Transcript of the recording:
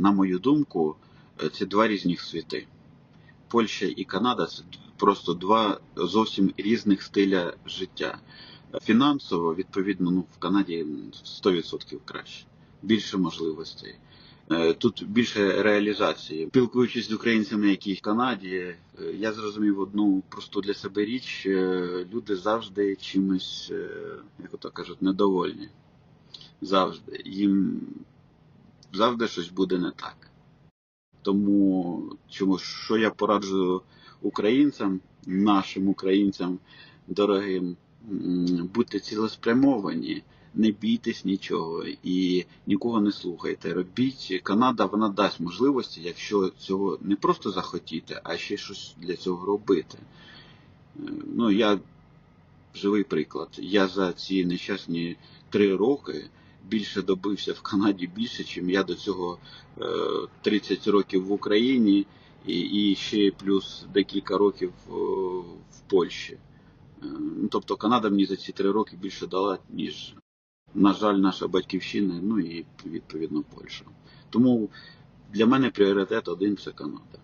на мою думку, е, це два різні світи. Польща і Канада це просто два зовсім різних стиля життя. Фінансово, відповідно, ну, в Канаді 100% краще, більше можливостей. Е, Тут більше реалізації. Спілкуючись з українцями, які в Канаді, е, я зрозумів одну просту для себе річ: люди завжди чимось, як ото кажуть, недовольні. Завжди. Їм завжди щось буде не так. Тому чому що я пораджу українцям, нашим українцям дорогим, будьте цілеспрямовані, не бійтесь нічого і нікого не слухайте. Робіть Канада, вона дасть можливості, якщо цього не просто захотіти, а ще щось для цього робити. Е, Ну, я живий приклад. Я за ці нещасні три роки більше добився в Канаді більше, ніж я до цього е, 30 років в Україні і, і ще плюс декілька років е, в Польщі. Е, Ну, тобто Канада мені за ці три роки більше дала, ніж, на жаль, наша батьківщина, ну і відповідно Польща. Тому для мене пріоритет один це Канада.